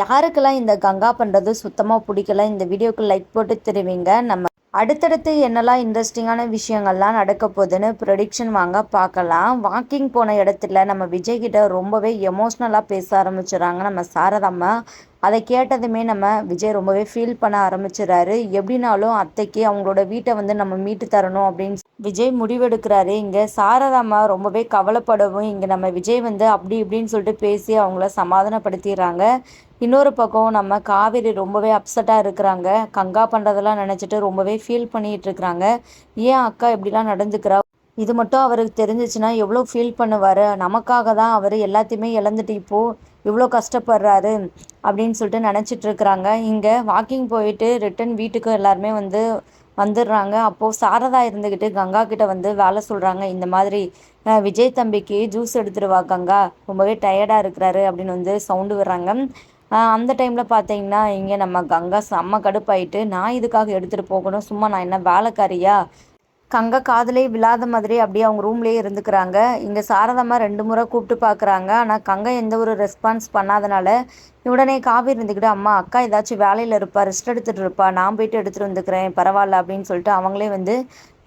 யாருக்கெல்லாம் இந்த கங்கா பண்ணுறது சுத்தமாக பிடிக்கல இந்த வீடியோக்கு லைக் போட்டு தெரிவிங்க. நம்ம அடுத்தடுத்து என்னெல்லாம் இன்ட்ரெஸ்டிங்கான விஷயங்கள்லாம் நடக்க போகுதுன்னு ப்ரொடிக்ஷன் வாங்க பார்க்கலாம். வாக்கிங் போன இடத்துல நம்ம விஜய் கிட்ட ரொம்பவே எமோஷ்னலாக பேச ஆரம்பிச்சிடுறாங்க நம்ம சாரதாம்மா அதை கேட்டதுமே நம்ம விஜய் ரொம்பவே ஃபீல் பண்ண ஆரம்பிச்சிடறாரு எப்படினாலும் அத்தைக்கு அவங்களோட வீட்டை வந்து நம்ம மீட்டு தரணும் அப்படின்னு விஜய் முடிவெடுக்கிறாரு. இங்கே சாரதாம்மா ரொம்பவே கவலைப்படவும் இங்கே நம்ம விஜய் வந்து அப்படி இப்படின்னு சொல்லிட்டு பேசி அவங்கள சமாதானப்படுத்திடுறாங்க. இன்னொரு பக்கம் நம்ம காவேரி ரொம்பவே அப்செட்டாக இருக்கிறாங்க. கங்கா பண்ணுறதெல்லாம் நினச்சிட்டு ரொம்பவே ஃபீல் பண்ணிகிட்டு இருக்கிறாங்க. ஏன் அக்கா இப்படிலாம் நடந்துக்கிறா? இது மட்டும் அவருக்கு தெரிஞ்சிச்சுன்னா எவ்வளோ ஃபீல் பண்ணுவார்? நமக்காக தான் அவர் எல்லாத்தையுமே இழந்துட்டு இப்போது இவ்வளோ கஷ்டப்படுறாரு அப்படின்னு சொல்லிட்டு நினச்சிட்டு இருக்கிறாங்க. இங்கே வாக்கிங் போயிட்டு ரிட்டன் வீட்டுக்கு எல்லாருமே வந்து வந்துடுறாங்க. அப்போது சாரதா இருந்துக்கிட்டு கங்கா கிட்ட வந்து வேலை சொல்கிறாங்க இந்த மாதிரி விஜய் தம்பிக்கு ஜூஸ் எடுத்துருவா கங்கா. ரொம்பவே டயர்டாக இருக்கிறாரு அப்படின்னு வந்து சவுண்டு விடுறாங்க. அந்த டைமில் பார்த்தீங்கன்னா இங்கே நம்ம கங்கா செம்ம கடுப்பாயிட்டு நான் இதுக்காக எடுத்துகிட்டு போகணும். சும்மா நான் என்ன வேலைக்காரியா? கங்கை காதலே விழாத மாதிரி அப்படியே அவங்க ரூம்லேயே இருந்துக்கிறாங்க. இங்கே சாரதம்மா ரெண்டு முறை கூப்பிட்டு பார்க்குறாங்க ஆனால் கங்கை எந்த ஒரு ரெஸ்பான்ஸ் பண்ணாதனால உடனே காவி இருந்துக்கிட்டு அம்மா அக்கா ஏதாச்சும் வேலையில் இருப்பா ரெஸ்ட் எடுத்துகிட்டு இருப்பா நான் போயிட்டு எடுத்துகிட்டு வந்துக்கிறேன் பரவாயில்ல அப்படின்னு சொல்லிட்டு அவங்களே வந்து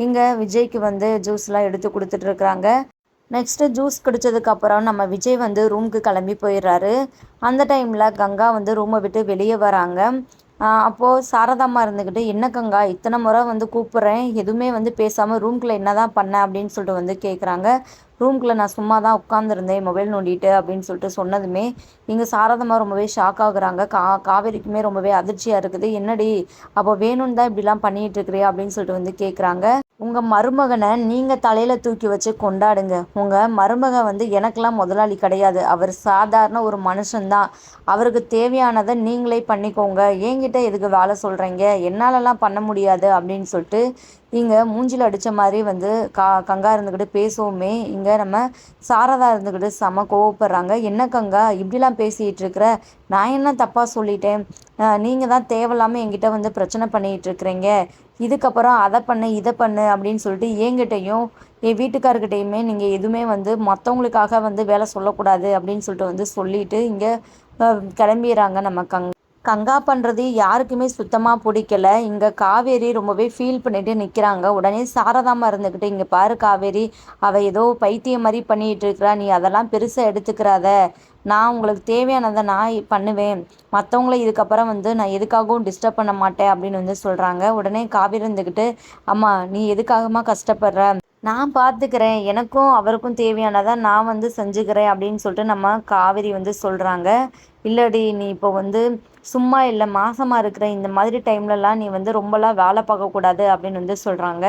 இங்கே விஜய்க்கு வந்து ஜூஸ்லாம் எடுத்து கொடுத்துட்ருக்குறாங்க நெக்ஸ்ட்டு ஜூஸ் குடித்ததுக்கப்புறம் நம்ம விஜய் வந்து ரூமுக்கு கிளம்பி போயிடுறாரு. அந்த டைமில் கங்கா வந்து ரூமை விட்டு வெளியே வராங்க. அப்போது சாரதாம்மா இருந்துக்கிட்டு என்ன கங்கா இத்தனை முறை வந்து கூப்பிட்றேன். எதுவுமே வந்து பேசாமல் ரூம்குள்ளே என்ன தான் பண்ண? அப்படின்னு சொல்லிட்டு வந்து கேட்குறாங்க ரூம்குள்ளே நான் சும்மா தான் உட்காந்துருந்தேன் மொபைல் நோண்டிட்டு அப்படின்னு சொல்லிட்டு சொன்னதுமே இங்கே சாரதாமா ரொம்பவே ஷாக் ஆகுறாங்க. கா காவேரிக்குமே ரொம்பவே அதிர்ச்சியாக இருக்குது. என்னடி அப்போ வேணும்னு தான் இப்படிலாம் பண்ணிகிட்டு இருக்கிறியா? அப்படின்னு சொல்லிட்டு வந்து கேட்குறாங்க உங்கள் மருமகனை நீங்கள் தலையில் தூக்கி வச்சு கொண்டாடுங்க. உங்கள் மருமகன் வந்து எனக்கெல்லாம் முதலாளி கிடையாது. அவர் சாதாரண ஒரு மனுஷன்தான். அவருக்கு தேவையானதை நீங்களே பண்ணிக்கோங்க. என்கிட்ட எதுக்கு வேலை சொல்கிறீங்க என்னாலலாம் பண்ண முடியாது அப்படின்னு சொல்லிட்டு இங்கே மூஞ்சில் அடித்த மாதிரி வந்து கா கங்கா இருந்துக்கிட்டு பேசவுமே. இங்கே நம்ம சாரதா இருந்துக்கிட்டு செம கோவப்படுறாங்க. என்ன கங்கா இப்படிலாம் பேசிகிட்டு இருக்கிற? நான் என்ன தப்பாக சொல்லிட்டேன்? நீங்கள் தான் தேவையில்லாமல் என்கிட்ட வந்து பிரச்சனை பண்ணிகிட்டு இருக்கிறீங்க. இதுக்கப்புறம் அதை பண்ணு இதை பண்ணு அப்படின்னு சொல்லிட்டு என்கிட்டையும் என் வீட்டுக்காரர்கிட்டையுமே நீங்கள் எதுவுமே வந்து மற்றவங்களுக்காக வந்து வேலை சொல்லக்கூடாது அப்படின்னு சொல்லிட்டு வந்து சொல்லிட்டு இங்கே கிளம்பிடுறாங்க நம்ம கங் கங்கா பண்ணுறது யாருக்குமே சுத்தமாக பிடிக்கல. இங்கே காவேரி ரொம்பவே ஃபீல் பண்ணிட்டு நிற்கிறாங்க உடனே சாரதாமா இருந்துக்கிட்டு இங்கே பாரு காவேரி அவள் ஏதோ பைத்தியம் மாதிரி பண்ணிகிட்டு இருக்கிறா. நீ அதெல்லாம் பெருசாக எடுத்துக்கிறாத. நான் உங்களுக்கு தேவையானதை நான் பண்ணுவேன். மற்றவங்கள இதுக்கப்புறம் வந்து நான் எதுக்காகவும் டிஸ்டர்ப் பண்ண மாட்டேன் அப்படின்னு வந்து சொல்கிறாங்க உடனே காவேரி இருந்துக்கிட்டு அம்மா நீ எதுக்காகமா கஷ்டப்படுற? நான் பார்த்துக்கிறேன் எனக்கும் அவருக்கும் தேவையானதை நான் வந்து செஞ்சுக்கிறேன் அப்படின்னு சொல்லிட்டு நம்ம காவேரி வந்து சொல்கிறாங்க இல்லடி நீ இப்போ வந்து சும்மா இல்லை மாசமாக இருக்கிற இந்த மாதிரி டைம்லலாம் நீ வந்து ரொம்பலாம் வேலை பார்க்கக்கூடாது அப்படின்னு வந்து சொல்கிறாங்க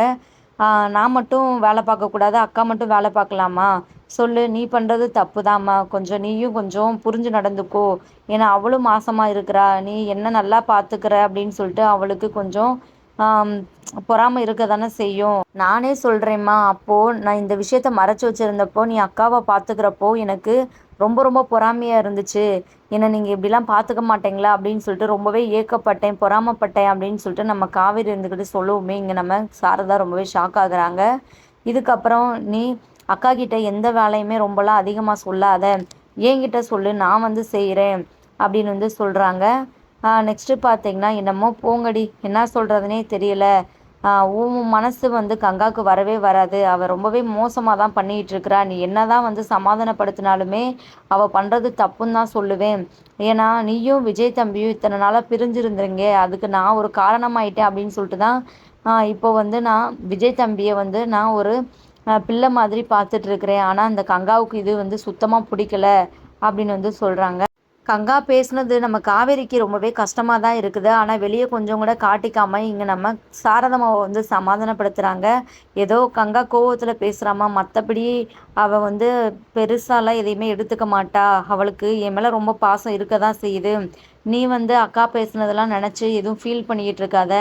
நான் மட்டும் வேலை பார்க்கக்கூடாது அக்கா மட்டும் வேலை பார்க்கலாமா? சொல்லு நீ பண்ணுறது தப்பு தாம்மா கொஞ்சம் நீயும் கொஞ்சம் புரிஞ்சு நடந்துக்கோ. ஏன்னா அவளும் மாசமாக இருக்கிறா. நீ என்ன நல்லா பார்த்துக்கிற அப்படின்னு சொல்லிட்டு அவளுக்கு கொஞ்சம் பொறாமல் இருக்க தானே செய்யும். நானே சொல்கிறேம்மா அப்போது நான் இந்த விஷயத்த மறைச்சி வச்சுருந்தப்போ நீ அக்காவை பார்த்துக்கிறப்போ எனக்கு ரொம்ப ரொம்ப பொறாமையாக இருந்துச்சு. என்னை நீங்கள் இப்படிலாம் பார்த்துக்க மாட்டேங்களா? அப்படின்னு சொல்லிட்டு ரொம்பவே ஏக்கப்பட்டேன் பொறாமப்பட்டேன் அப்படின்னு சொல்லிட்டு நம்ம காவேரி இருந்துக்கிட்டு சொல்லுவோமே இங்கே நம்ம சாரதா ரொம்பவே ஷாக் ஆகுறாங்க. இதுக்கப்புறம் நீ அக்கா கிட்ட எந்த வேலையுமே ரொம்பலாம் அதிகமாக சொல்லாத. என்கிட்ட சொல்லு நான் வந்து செய்கிறேன் அப்படின்னு வந்து சொல்கிறாங்க நெக்ஸ்ட்டு பார்த்தீங்கன்னா என்னமோ போங்கடி. என்ன சொல்கிறதுனே தெரியல. உன் மனசு வந்து கங்காவுக்கு வரவே வராது. அவள் ரொம்பவே மோசமாக தான் பண்ணிகிட்டு இருக்கிறா நீ என்ன தான் வந்து சமாதானப்படுத்தினாலுமே அவள் பண்ணுறது தப்புன்னு தான் சொல்லுவேன். ஏன்னா நீயும் விஜய் தம்பியும் இத்தனை நாளாக பிரிஞ்சிருந்துருங்க. அதுக்கு நான் ஒரு காரணமாயிட்டேன் அப்படின்னு சொல்லிட்டு தான் இப்போ வந்து நான் விஜய் தம்பியை வந்து நான் ஒரு பிள்ளை மாதிரி பார்த்துட்ருக்குறேன் ஆனால் அந்த கங்காவுக்கு இது வந்து சுத்தமாக பிடிக்கல அப்படின்னு வந்து சொல்கிறாங்க கங்கா பேசுனது நம்ம காவேரிக்கு ரொம்பவே கஷ்டமாக தான் இருக்குது. ஆனால் வெளியே கொஞ்சம் கூட காட்டிக்காமல் இங்கே நம்ம சாரதமாவை வந்து சமாதானப்படுத்துகிறாங்க ஏதோ கங்கா கோவத்தில் பேசுகிறாமா மற்றபடி அவள் வந்து பெருசாலாம் எதையுமே எடுத்துக்க மாட்டா. அவளுக்கு என் மேலே ரொம்ப பாசம் இருக்க தான் செய்யுது. நீ வந்து அக்கா பேசுனதெல்லாம் நினச்சி எதுவும் ஃபீல் பண்ணிக்கிட்டு இருக்காத.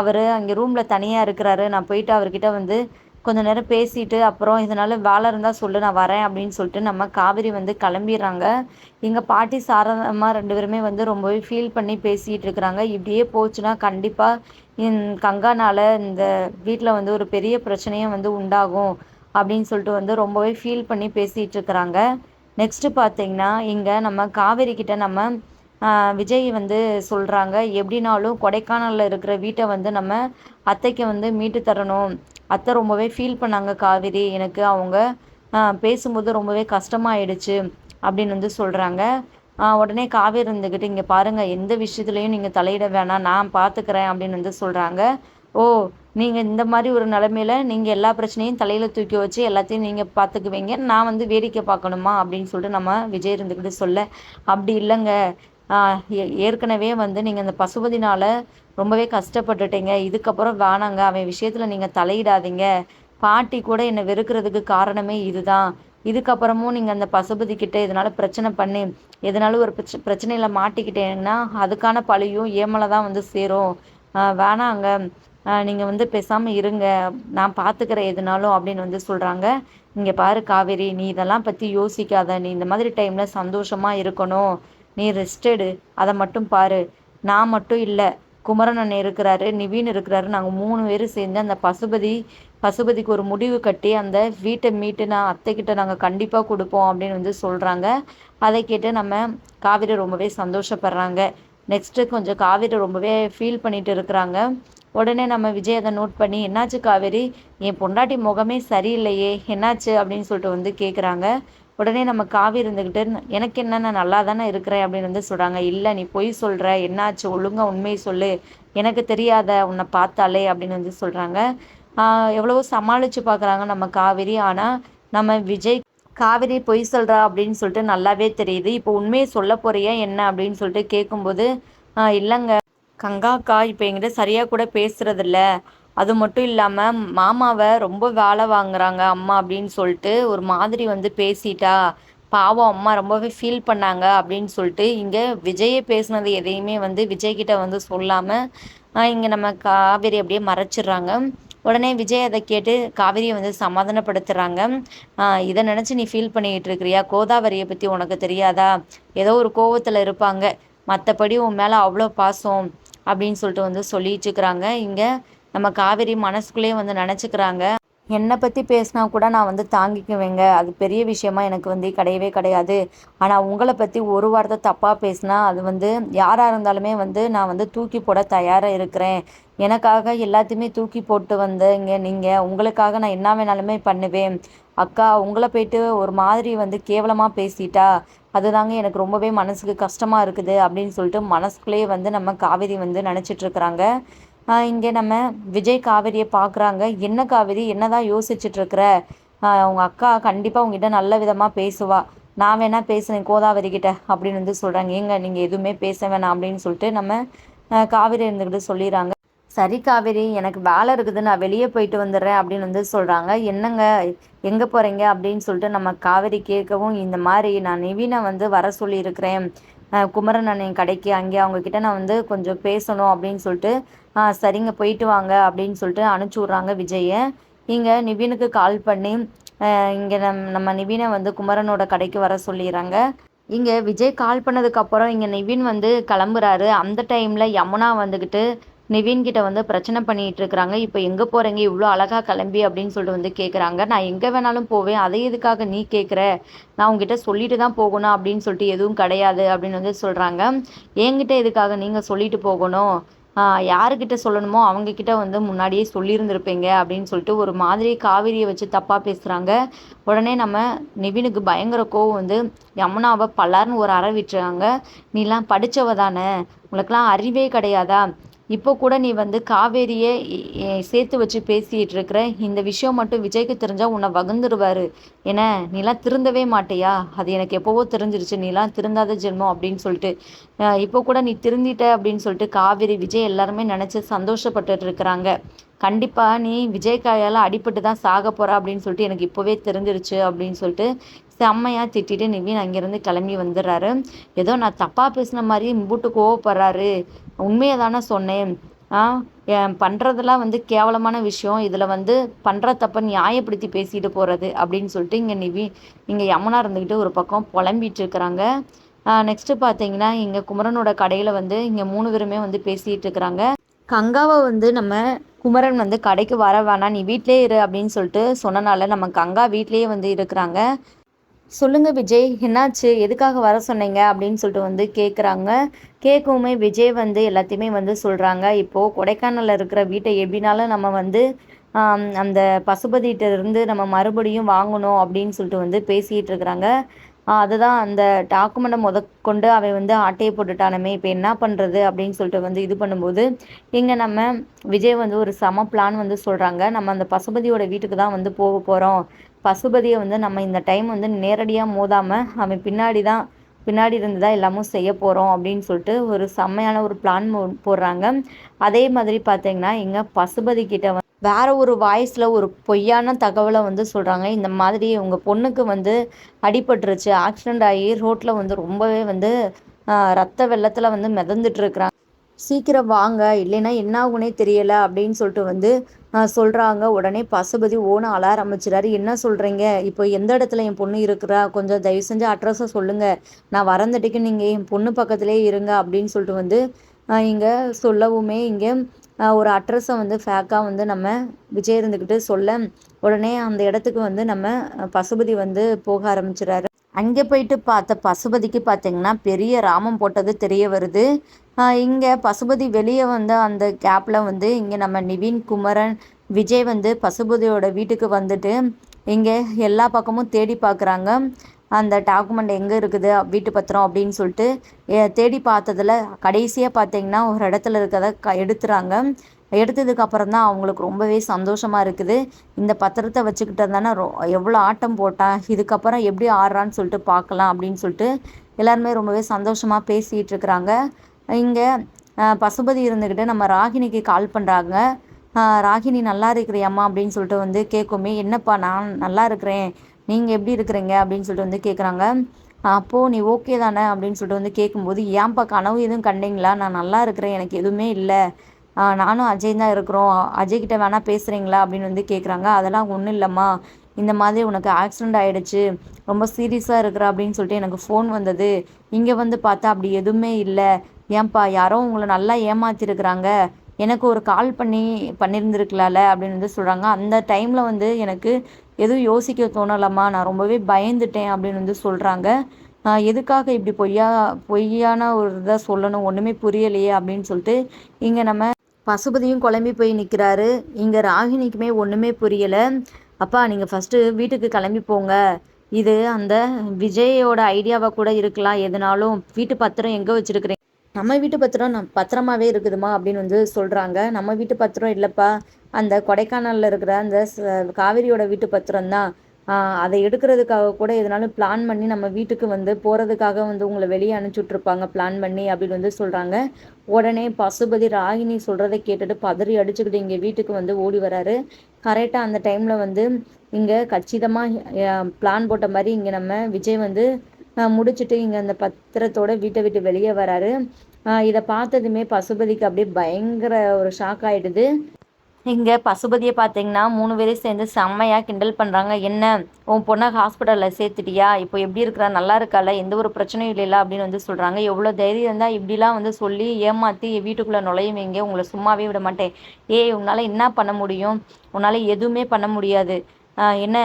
அவர் அங்கே ரூமில் தனியாக இருக்கிறாரு. நான் போயிட்டு அவர்கிட்ட வந்து கொஞ்ச நேரம் பேசிட்டு அப்புறம் இதனால் வேலை இருந்தால் சொல்லு நான் வரேன் அப்படின்னு சொல்லிட்டு நம்ம காவேரி வந்து கிளம்பிடுறாங்க. எங்கள் பாட்டி சாரதம்மா ரெண்டு பேருமே வந்து ரொம்பவே ஃபீல் பண்ணி பேசிகிட்டு இருக்கிறாங்க. இப்படியே போச்சுன்னா கண்டிப்பாக கங்கானால் இந்த வீட்டில் வந்து ஒரு பெரிய பிரச்சனையும் வந்து உண்டாகும் அப்படின்னு சொல்லிட்டு வந்து ரொம்பவே ஃபீல் பண்ணி பேசிகிட்டு இருக்கிறாங்க. நெக்ஸ்ட்டு பார்த்தீங்கன்னா இங்கே நம்ம காவேரி கிட்ட நம்ம விஜய் வந்து சொல்கிறாங்க எப்படினாலும் கொடைக்கானலில் இருக்கிற வீட்டை வந்து நம்ம அத்தைக்கு வந்து மீட்டு தரணும். அத்தை ரொம்பவே ஃபீல் பண்ணாங்க காவேரி. எனக்கு அவங்க பேசும்போது ரொம்பவே கஷ்டமாயிடுச்சு அப்படின்னு வந்து சொல்கிறாங்க உடனே காவேரி இருந்துக்கிட்டு இங்கே பாருங்கள் எந்த விஷயத்துலையும் நீங்கள் தலையிட வேணாம் நான் பார்த்துக்கிறேன் அப்படின்னு வந்து சொல்கிறாங்க ஓ நீங்கள் இந்த மாதிரி ஒரு நிலமையில நீங்கள் எல்லா பிரச்சனையும் தலையில் தூக்கி வச்சு எல்லாத்தையும் நீங்கள் பார்த்துக்குவீங்க நான் வந்து வேடிக்கை பார்க்கணுமா? அப்படின்னு சொல்லிட்டு நம்ம விஜய் இருந்துக்கிட்டு சொல்ல அப்படி இல்லைங்க. ஏ- ஏற்கனவே வந்து நீங்கள் அந்த பசுபதினால ரொம்பவே கஷ்டப்பட்டுட்டீங்க. இதுக்கப்புறம் வேணாங்க. அவன் விஷயத்தில் நீங்கள் தலையிடாதீங்க. பாட்டி கூட என்னை வெறுக்கிறதுக்கு காரணமே இதுதான். இதுக்கப்புறமும் நீங்கள் அந்த பசுபதி கிட்ட இதனால பிரச்சனை பண்ணி எதனாலும் ஒரு பிரச்ச பிரச்சனையில் மாட்டிக்கிட்டேன்னா அதுக்கான பழியும் ஏமலை தான் வந்து சேரும். வேணாங்க. நீங்கள் வந்து பேசாமல் இருங்க. நான் பார்த்துக்கிறேன் எதுனாலும் அப்படின்னு வந்து சொல்கிறாங்க இங்கே பாரு காவேரி நீ இதெல்லாம் பற்றி யோசிக்காத. நீ இந்த மாதிரி டைமில் சந்தோஷமாக இருக்கணும். நீ ரெஸ்டடு. அதை மட்டும் பாரு. நான் மட்டும் இல்லை. குமரன் அண்ணன் இருக்கிறாரு நிவீன் இருக்கிறாரு. நாங்கள் மூணு பேரும் சேர்ந்து அந்த பசுபதி பசுபதிக்கு ஒரு முடிவு கட்டி அந்த வீட்டை மீட்டு நான் அத்தைக்கிட்ட நாங்கள் கண்டிப்பாக கொடுப்போம் அப்படின்னு வந்து சொல்கிறாங்க அதை கேட்டு நம்ம காவிரி ரொம்பவே சந்தோஷப்படுறாங்க. நெக்ஸ்ட்டு கொஞ்சம் காவிரி ரொம்பவே ஃபீல் பண்ணிட்டு இருக்கிறாங்க. உடனே நம்ம விஜய் அதை நோட் பண்ணி என்னாச்சு காவேரி? என் பொண்டாட்டி முகமே சரியில்லையே. என்னாச்சு? அப்படின்னு சொல்லிட்டு வந்து கேட்குறாங்க உடனே நம்ம காவி இருந்துக்கிட்டு எனக்கு என்ன நான் நல்லா தானே இருக்கிறேன் அப்படின்னு வந்து சொல்கிறாங்க இல்லை நீ பொய் சொல்கிற என்னாச்சு? ஒழுங்கா உண்மையை சொல்லு. எனக்கு தெரியாத உன்னை பார்த்தாலே அப்படின்னு வந்து சொல்கிறாங்க எவ்வளவோ சமாளித்து பார்க்குறாங்க நம்ம காவேரி. ஆனால் நம்ம விஜய் காவிரி பொய் சொல்கிறா அப்படின்னு சொல்லிட்டு நல்லாவே தெரியுது. இப்போ உண்மையை சொல்ல போறியா என்ன அப்படின்னு சொல்லிட்டு கேட்கும்போது "ஆஹ் இல்லைங்க. கங்காக்கா இப்போ என்கிட்ட சரியாக கூட பேசுறதில்ல. அது மட்டும் இல்லாமல் மாமாவை ரொம்ப வேலை வாங்குறாங்க அம்மா அப்படின்னு சொல்லிட்டு ஒரு மாதிரி வந்து பேசிட்டா பாவம் அம்மா ரொம்பவே ஃபீல் பண்ணாங்க அப்படின்னு சொல்லிட்டு இங்கே விஜயை பேசுனது எதையுமே வந்து விஜய்கிட்ட வந்து சொல்லாமல் இங்கே நம்ம காவேரி அப்படியே மறைச்சிடுறாங்க. உடனே விஜய் அதை கேட்டு காவேரியை வந்து சமாதானப்படுத்துகிறாங்க இதை நினச்சி நீ ஃபீல் பண்ணிக்கிட்டு இருக்கிறியா? கோதாவரியை பற்றி உனக்கு தெரியாதா? ஏதோ ஒரு கோவத்தில் இருப்பாங்க. மற்றபடி உன் மேலே அவ்வளோ பாசம் அப்படின்னு சொல்லிட்டு வந்து சொல்லிட்டு இருக்கிறாங்க. இங்கே நம்ம காவேரி மனசுக்குள்ளேயே வந்து நினச்சிக்கிறாங்க. என்னை பற்றி பேசினா கூட நான் வந்து தாங்கிக்குவேங்க. அது பெரிய விஷயமா எனக்கு வந்து கிடையவே கிடையாது. ஆனால் உங்களை பற்றி ஒரு வார்த்தை தப்பாக பேசினா அது வந்து யாராக இருந்தாலுமே வந்து நான் வந்து தூக்கி போட தயாராக இருக்கிறேன். எனக்காக எல்லாத்தையுமே தூக்கி போட்டு வந்தீங்க நீங்கள் உங்களுக்காக நான் என்ன வேணாலுமே பண்ணுவேன். அக்கா உங்களை போயிட்டு ஒரு மாதிரி வந்து கேவலமாக பேசிட்டா அதுதாங்க எனக்கு ரொம்பவே மனசுக்கு கஷ்டமாக இருக்குது அப்படின்னு சொல்லிட்டு மனசுக்குள்ளேயே வந்து நம்ம காவேரி வந்து நினச்சிட்ருக்குறாங்க இங்கே நம்ம விஜய் காவேரியை பார்க்குறாங்க. என்ன காவேரி? என்னதான் யோசிச்சுட்டு அவங்க அக்கா கண்டிப்பாக உங்ககிட்ட நல்ல விதமாக பேசுவா. நான் வேணா பேசுனேன் கோதாவரி கிட்ட அப்படின்னு வந்து சொல்கிறாங்க ஏங்க நீங்கள் எதுவுமே பேச வேணாம் அப்படின்னு சொல்லிட்டு நம்ம காவேரி இருந்துக்கிட்டு சொல்லிடுறாங்க. சரி காவேரி எனக்கு வேலை இருக்குது நான் வெளியே போயிட்டு வந்துடுறேன் அப்படின்னு வந்து சொல்கிறாங்க என்னங்க எங்கே போகிறீங்க அப்படின்னு சொல்லிட்டு நம்ம காவேரி கேட்கவும் இந்த மாதிரி நான் நிவீனை வந்து வர சொல்லியிருக்கிறேன். குமரன் அண்ணன் கடைக்கு அங்கே அவங்கக்கிட்ட நான் வந்து கொஞ்சம் பேசணும் அப்படின்னு சொல்லிட்டு சரிங்க போயிட்டு வாங்க அப்படின்னு சொல்லிட்டு அனுப்பிச்சி விட்றாங்க விஜயை இங்கே நிவினுக்கு கால் பண்ணி இங்கே நம் நம்ம நிவினை வந்து குமரனோட கடைக்கு வர சொல்லிடுறாங்க. இங்கே விஜய் கால் பண்ணதுக்கப்புறம் இங்கே நிவின் வந்து கிளம்புறாரு. அந்த டைமில் யமுனா வந்துக்கிட்டு நிவின் கிட்ட வந்து பிரச்சனை பண்ணிட்டு இருக்கிறாங்க. இப்போ எங்கே போகிறீங்க இவ்வளோ அழகா கிளம்பி அப்படின்னு சொல்லிட்டு வந்து கேட்குறாங்க நான் எங்கே வேணாலும் போவேன். அதை எதுக்காக நீ கேட்குற நான் உங்ககிட்ட சொல்லிட்டு தான் போகணும் அப்படின்னு சொல்லிட்டு எதுவும் கிடையாது அப்படின்னு வந்து சொல்கிறாங்க என்கிட்ட எதுக்காக நீங்கள் சொல்லிட்டு போகணும்? யாருக்கிட்ட சொல்லணுமோ அவங்க கிட்ட வந்து முன்னாடியே சொல்லியிருந்திருப்பீங்க அப்படின்னு சொல்லிட்டு ஒரு மாதிரி காவிரியை வச்சு தப்பாக பேசுகிறாங்க உடனே நம்ம நிவினுக்கு பயங்கர கோவம் வந்து யமுனாவை பலார்னு ஒரு அற விட்டுறாங்க. நீலாம் படிச்சவ தானே. உங்களுக்கெல்லாம் அறிவே கிடையாதா? இப்போ கூட நீ வந்து காவேரியை சேர்த்து வச்சு பேசிட்டு இருக்கிற இந்த விஷயம் மட்டும் விஜய்க்கு தெரிஞ்சா உன்னை வகுந்துருவாரு. என்ன நீலாம் திருந்தவே மாட்டியா? அது எனக்கு எப்போவோ தெரிஞ்சிருச்சு. நீலாம் திருந்தாத ஜென்மம் அப்படின்னு சொல்லிட்டு. இப்போ கூட நீ திருந்திட்ட அப்படின்னு சொல்லிட்டு காவேரி விஜய் எல்லாருமே நினச்சி சந்தோஷப்பட்டு இருக்கிறாங்க. கண்டிப்பாக நீ விஜய்காயால் அடிப்பட்டு அடிபட்டு தான் சாக போகிறா அப்படின்னு சொல்லிட்டு எனக்கு இப்போவே தெரிஞ்சிருச்சு அப்படின்னு சொல்லிட்டு செம்மையாக திட்டிட்டு நிவின் அங்கேருந்து கிளம்பி வந்துடுறாரு. ஏதோ நான் தப்பாக பேசின மாதிரி இம்புட்டு கோவப்படுறாரு. உண்மையை தானே சொன்னேன். ஆ என் பண்ணுறதெல்லாம் வந்து கேவலமான விஷயம். இதில் வந்து பண்ணுற தப்பை நியாயப்படுத்தி பேசிட்டு போகிறது அப்படின்னு சொல்லிட்டு இங்கே நிவி இங்கே யமுனா இருந்துக்கிட்டு ஒரு பக்கம் புலம்பிட்டு இருக்கிறாங்க. நெக்ஸ்ட்டு பார்த்தீங்கன்னா இங்கே குமரனோட கடையில் வந்து இங்கே மூணு பேருமே வந்து பேசிகிட்டு இருக்கிறாங்க. கங்காவை வந்து நம்ம குமரன் வந்து கடைக்கு வர வேணாம் நீ வீட்டிலே இரு அப்படின்னு சொல்லிட்டு சொன்னனால நம்ம கங்கா வீட்டிலேயே வந்து இருக்கிறாங்க. சொல்லுங்க விஜய் என்னாச்சு? எதுக்காக வர சொன்னீங்க? அப்படின்னு சொல்லிட்டு வந்து கேட்குறாங்க கேட்கவுமே விஜய் வந்து எல்லாத்தையுமே வந்து சொல்கிறாங்க இப்போது கொடைக்கானலில் இருக்கிற வீட்டை எப்படினாலும் நம்ம வந்து அந்த பசுபதிகிட்ட இருந்து நம்ம மறுபடியும் வாங்கணும் அப்படின்னு சொல்லிட்டு வந்து பேசிகிட்டு இருக்கிறாங்க. அதுதான் அந்த டாக்குமெண்ட்டை முதற்கொண்டு அவன் வந்து ஆட்டையை போட்டுட்டானுமே இப்போ என்ன பண்ணுறது அப்படின்னு சொல்லிட்டு வந்து இது பண்ணும்போது இங்கே நம்ம விஜய் வந்து ஒரு சம பிளான் வந்து சொல்கிறாங்க நம்ம அந்த பசுபதியோட வீட்டுக்கு தான் வந்து போக போகிறோம் பசுபதியை வந்து நம்ம இந்த டைம் வந்து நேரடியாக மோதாமல் அவன் பின்னாடி தான் பின்னாடி இருந்து தான் எல்லாமும் செய்ய போகிறோம் அப்படின்னு சொல்லிட்டு ஒரு செம்மையான ஒரு பிளான் போடுறாங்க. அதே மாதிரி பார்த்தீங்கன்னா இங்கே பசுபதி கிட்ட வேற ஒரு வாய்ஸில் ஒரு பொய்யான தகவலை வந்து சொல்கிறாங்க இந்த மாதிரி உங்கள் பொண்ணுக்கு வந்து அடிபட்டுருச்சு. ஆக்சிடெண்ட் ஆகி ரோட்டில் வந்து ரொம்பவே வந்து ரத்த வெள்ளத்தில் வந்து மிதந்துட்டுருக்குறாங்க. சீக்கிரம் வாங்க. இல்லைன்னா என்ன ஆகுனே தெரியலை அப்படின்னு சொல்லிட்டு வந்து சொல்கிறாங்க உடனே பசுபதி ஓன அழ ஆரம்பிச்சிடாரு என்ன சொல்கிறீங்க இப்போ எந்த இடத்துல என் பொண்ணு இருக்கிறா? கொஞ்சம் தயவு செஞ்சு அட்ரஸை சொல்லுங்கள் நான் வரந்தட்டிக்கு நீங்கள் என் பொண்ணு பக்கத்துலேயே இருங்க அப்படின்னு சொல்லிட்டு வந்து இங்கே சொல்லவுமே இங்கே ஒரு அட்ரஸை வந்து ஃபேக்காக வந்து நம்ம விஜய் இருந்துக்கிட்டு சொல்ல உடனே அந்த இடத்துக்கு வந்து நம்ம பசுபதி வந்து போக ஆரம்பிச்சிடறாரு. அங்கே போயிட்டு பார்த்த பசுபதிக்கு பார்த்தீங்கன்னா பெரிய ராமம் போட்டது தெரிய வருது. இங்கே பசுபதி வெளியே வந்த அந்த கேப்பில் வந்து இங்கே நம்ம நிவின் குமரன் விஜய் வந்து பசுபதியோட வீட்டுக்கு வந்துட்டு இங்கே எல்லா பக்கமும் தேடி பார்க்குறாங்க. அந்த டாக்குமெண்ட் எங்கே இருக்குது வீட்டு பத்திரம் அப்படின்னு சொல்லிட்டு தேடி பார்த்ததில் கடைசியாக பார்த்தீங்கன்னா ஒரு இடத்துல இருக்கிறத க எடுத்துகிறாங்க எடுத்ததுக்கு அப்புறம் தான் அவங்களுக்கு ரொம்பவே சந்தோஷமாக இருக்குது. இந்த பத்திரத்தை வச்சுக்கிட்டு தானே ரொ எவ்வளோ ஆட்டம் போட்டான் இதுக்கப்புறம் எப்படி ஆடுறான்னு சொல்லிட்டு பார்க்கலாம் அப்படின்னு சொல்லிட்டு எல்லாருமே ரொம்பவே சந்தோஷமாக பேசிகிட்டு இருக்கிறாங்க. இங்கே பசுபதி இருந்துக்கிட்டு நம்ம ராகினிக்கு கால் பண்ணுறாங்க ராகினி நல்லா இருக்கிறியம்மா அப்படின்னு சொல்லிட்டு வந்து கேட்குமே என்னப்பா நான் நல்லா இருக்கிறேன். நீங்கள் எப்படி இருக்கிறீங்க அப்படின்னு சொல்லிட்டு வந்து கேட்குறாங்க அப்போது நீ ஓகே தானே? அப்படின்னு சொல்லிட்டு வந்து கேட்கும்போது ஏன்ப்பா கனவு எதுவும் கண்டிங்களா? நான் நல்லா இருக்கிறேன். எனக்கு எதுவுமே இல்லை. நானும் அஜய் தான் இருக்கிறோம். அஜய்கிட்ட வேணால் பேசுகிறீங்களா அப்படின்னு வந்து கேட்குறாங்க அதெல்லாம் ஒன்றும் இல்லைம்மா. இந்த மாதிரி உனக்கு ஆக்சிடெண்ட் ஆகிடுச்சு ரொம்ப சீரியஸாக இருக்கிற அப்படின்னு சொல்லிட்டு எனக்கு ஃபோன் வந்தது. இங்கே வந்து பார்த்தா அப்படி எதுவுமே இல்லை. ஏன்பா யாரோ உங்களை நல்லா ஏமாத்திருக்கிறாங்க. எனக்கு ஒரு கால் பண்ணி பண்ணியிருந்துருக்கலாம்ல அப்படின்னு வந்து சொல்கிறாங்க அந்த டைமில் வந்து எனக்கு எதுவும் யோசிக்க தோணலம்மா நான் ரொம்பவே பயந்துட்டேன் அப்படின்னு வந்து சொல்கிறாங்க எதுக்காக இப்படி பொய்யா பொய்யான ஒரு இதை சொல்லணும்? ஒன்றுமே புரியலையே அப்படின்னு சொல்லிட்டு இங்கே நம்ம பசுபதியும் குழம்பி போய் நிற்கிறாரு இங்கே ராகினிக்குமே ஒன்றுமே புரியலை. அப்பா நீங்கள் ஃபஸ்ட்டு வீட்டுக்கு கிளம்பி போங்க. இது அந்த விஜயோட ஐடியாவாக கூட இருக்கலாம். எதுனாலும் வீட்டு பத்திரம் எங்கே வச்சுருக்கிறீங்க? நம்ம வீட்டு பத்திரம் நம் பத்திரமாவே இருக்குதுமா அப்படின்னு வந்து சொல்கிறாங்க நம்ம வீட்டு பத்திரம் இல்லைப்பா. அந்த கொடைக்கானலில் இருக்கிற அந்த காவிரியோட வீட்டு பத்திரம் தான் அதை எடுக்கிறதுக்காக கூட எதனாலும் பிளான் பண்ணி நம்ம வீட்டுக்கு வந்து போகிறதுக்காக வந்து உங்களை வெளியே அனுப்பிச்சுட்ருப்பாங்க பிளான் பண்ணி அப்படின்னு வந்து சொல்கிறாங்க உடனே பசுபதி ராகினி சொல்கிறத கேட்டுட்டு பதறி அடிச்சுக்கிட்டு இங்கே வீட்டுக்கு வந்து ஓடி வராரு. கரெக்டாக அந்த டைமில் வந்து இங்கே கச்சிதமாக பிளான் போட்ட மாதிரி இங்கே நம்ம விஜய் வந்து முடிச்சுட்டு இங்கே அந்த பத்திரத்தோட வீட்டை விட்டு வெளியே வராரு. இதை பார்த்ததுமே பசுபதிக்கு அப்படியே பயங்கர ஒரு ஷாக் ஆகிடுது இங்கே பசுபதியை பார்த்தீங்கன்னா மூணு பேரையும் சேர்ந்து செம்மையாக கிண்டல் பண்ணுறாங்க என்ன உன் பொண்ணை ஹாஸ்பிட்டலில் சேர்த்துட்டியா? இப்போ எப்படி இருக்கிறா? நல்லா இருக்கால எந்த ஒரு பிரச்சனையும் இல்லைல்ல அப்படின்னு வந்து சொல்கிறாங்க எவ்வளோ தைரியம் இருந்தால் இப்படிலாம் வந்து சொல்லி ஏமாற்றி வீட்டுக்குள்ளே நுழையுவீங்க உங்களை சும்மாவே விட மாட்டேன். ஏய் உன்னால் என்ன பண்ண முடியும்? உன்னால் எதுவுமே பண்ண முடியாது. என்ன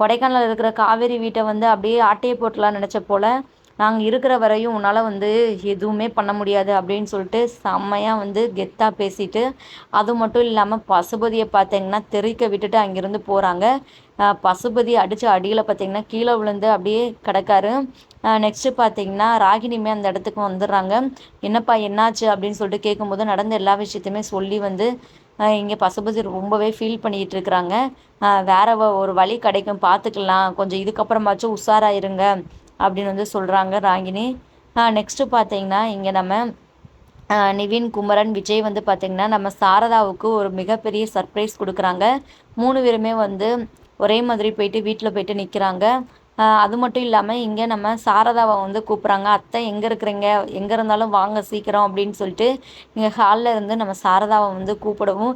கொடைக்கானலில் இருக்கிற காவேரி வீட்டை வந்து அப்படியே ஆட்டையை போட்டலாம் நினச்ச போல் நாங்கள் இருக்கிற வரையும் உன்னால் வந்து எதுவுமே பண்ண முடியாது அப்படின்னு சொல்லிட்டு செம்மையாக வந்து கெத்தாக பேசிட்டு அது மட்டும் இல்லாமல் பசுபதியை பார்த்தீங்கன்னா தெறிக்க விட்டுட்டு அங்கேருந்து போகிறாங்க பசுபதி அடித்த அடியில் பார்த்தீங்கன்னா கீழே விழுந்து அப்படியே கிடக்காரு. நெக்ஸ்ட்டு பார்த்தீங்கன்னா ராகினிமே அந்த இடத்துக்கு வந்துடுறாங்க. என்னப்பா என்னாச்சு அப்படின்னு சொல்லிட்டு கேட்கும்போது நடந்த எல்லா விஷயத்தையுமே சொல்லி வந்து இங்கே பசுபதி ரொம்பவே ஃபீல் பண்ணிகிட்டு இருக்கிறாங்க வேற ஒரு வழி கிடைக்கும் பார்த்துக்கலாம் கொஞ்சம் இதுக்கப்புறமாச்சும் உஷாராக இருங்க அப்படின்னு வந்து சொல்கிறாங்க ராகினி. நெக்ஸ்ட்டு பார்த்தீங்கன்னா இங்கே நம்ம நிவின் குமரன் விஜய் வந்து பார்த்திங்கன்னா நம்ம சாரதாவுக்கு ஒரு மிகப்பெரிய சர்ப்ரைஸ் கொடுக்குறாங்க. மூணு பேருமே வந்து ஒரே மாதிரி போயிட்டு வீட்டில் போயிட்டு நிற்கிறாங்க அது மட்டும் இல்லாமல் இங்கே நம்ம சாரதாவை வந்து கூப்பிட்றாங்க. அத்தை எங்கே இருக்கிறீங்க? எங்கே இருந்தாலும் வாங்க சீக்கிரம் அப்படின்னு சொல்லிட்டு இங்கே ஹாலில் இருந்து நம்ம சாரதாவை வந்து கூப்பிடவும்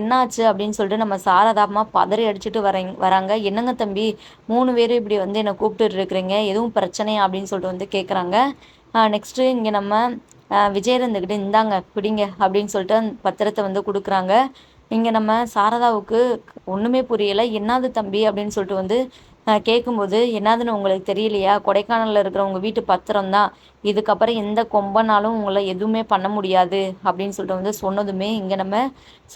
என்னாச்சு? அப்படின்னு சொல்லிட்டு நம்ம சாரதாமா பதறி அடிச்சுட்டு வரங் வராங்க. என்னங்க தம்பி? மூணு பேர் இப்படி வந்து என்னை கூப்பிட்டு இருக்கிறீங்க. எதுவும் பிரச்சனையா? அப்படின்னு சொல்லிட்டு வந்து கேட்குறாங்க நெக்ஸ்ட்டு இங்கே நம்ம விஜய் இருந்துக்கிட்டு இந்தாங்க பிடிங்க அப்படின்னு சொல்லிட்டு அந்த பத்திரத்தை வந்து கொடுக்குறாங்க. இங்கே நம்ம சாரதாவுக்கு ஒன்றுமே புரியலை. என்னது தம்பி? அப்படின்னு சொல்லிட்டு வந்து கேட்கும்போது என்னதுன்னு உங்களுக்கு தெரியலையா? கொடைக்கானலில் இருக்கிற உங்கள் வீட்டு பத்திரம் தான். இதுக்கப்புறம் எந்த கொம்பனாலும் உங்களை எதுவுமே பண்ண முடியாது. அப்படின்னு சொல்லிட்டு வந்து சொன்னதுமே இங்கே நம்ம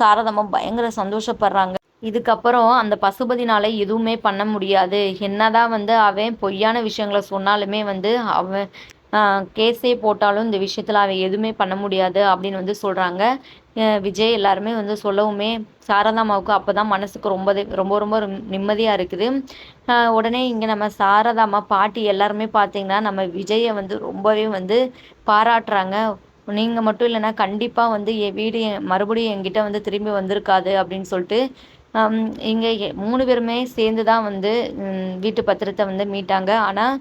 சாரதம்மா பயங்கர சந்தோஷப்படுறாங்க. இதுக்கப்புறம் அந்த பசுபதினால எதுவுமே பண்ண முடியாது. என்னதான் வந்து அவன் பொய்யான விஷயங்களை சொன்னாலுமே வந்து அவன் கேஸே போட்டாலும் இந்த விஷயத்தில் அவன் எதுவுமே பண்ண முடியாது அப்படின்னு வந்து சொல்கிறாங்க விஜய் எல்லாருமே வந்து சொல்லவுமே சாரதாமாவுக்கு அப்போ தான் மனசுக்கு ரொம்ப ரொம்ப ரொம்ப நிம்மதியாக இருக்குது. உடனே இங்கே நம்ம சாரதாமா பாட்டி எல்லாருமே பார்த்திங்கன்னா நம்ம விஜயை வந்து ரொம்பவே வந்து பாராட்டுறாங்க. நீங்கள் மட்டும் இல்லைன்னா கண்டிப்பாக வந்து என் வீடு மறுபடியும் என்கிட்ட வந்து திரும்பி வந்திருக்காது அப்படின்னு சொல்லிட்டு இங்கே மூணு பேருமே சேர்ந்து தான் வந்து வீட்டு பத்திரத்தை வந்து மீட்டாங்க. ஆனால்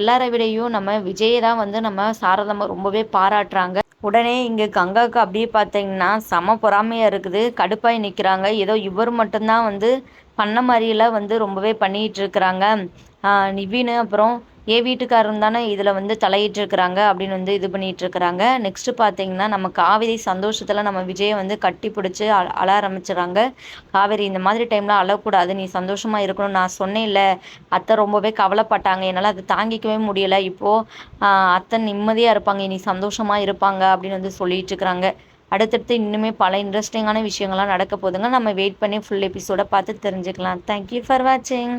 எல்லாரை விடையும் நம்ம விஜயை தான் வந்து நம்ம சாரதம்மா ரொம்பவே பாராட்டுறாங்க. உடனே இங்கே கங்காவுக்கு அப்படியே பார்த்தீங்கன்னா செம பொறாமையாக இருக்குது. கடுப்பாய் நிற்கிறாங்க ஏதோ இவர் மட்டும்தான் வந்து பண்ண மாதிரியெல்லாம் வந்து ரொம்பவே பண்ணிகிட்டு இருக்கிறாங்க. நிவின் அப்புறம் ஏ வீட்டுக்காரன் தானே இதில் வந்து தலையிட்டுருக்குறாங்க அப்படின்னு வந்து இது பண்ணிகிட்ருக்குறாங்க நெக்ஸ்ட்டு பார்த்தீங்கன்னா நம்ம காவேரி சந்தோஷத்தில் நம்ம விஜயை வந்து கட்டி பிடிச்சி அழ அழ காவேரி இந்த மாதிரி டைமில் அழக்கூடாது நீ சந்தோஷமாக இருக்கணும் நான் சொன்னேன் இல்லை அத்தை ரொம்பவே கவலைப்பட்டாங்க. என்னால் அதை தாங்கிக்கவே முடியலை. இப்போது அத்தை நிம்மதியாக இருப்பாங்க இனி சந்தோஷமாக இருப்பாங்க அப்படின்னு வந்து சொல்லிகிட்ருக்குறாங்க அடுத்தடுத்து இன்னுமே பல இன்ட்ரெஸ்டிங்கான விஷயங்கள்லாம் நடக்க போதுங்க நம்ம வெயிட் பண்ணி ஃபுல் எபிசோடை பார்த்து தெரிஞ்சுக்கலாம். தேங்க்யூ ஃபார் வாட்சிங்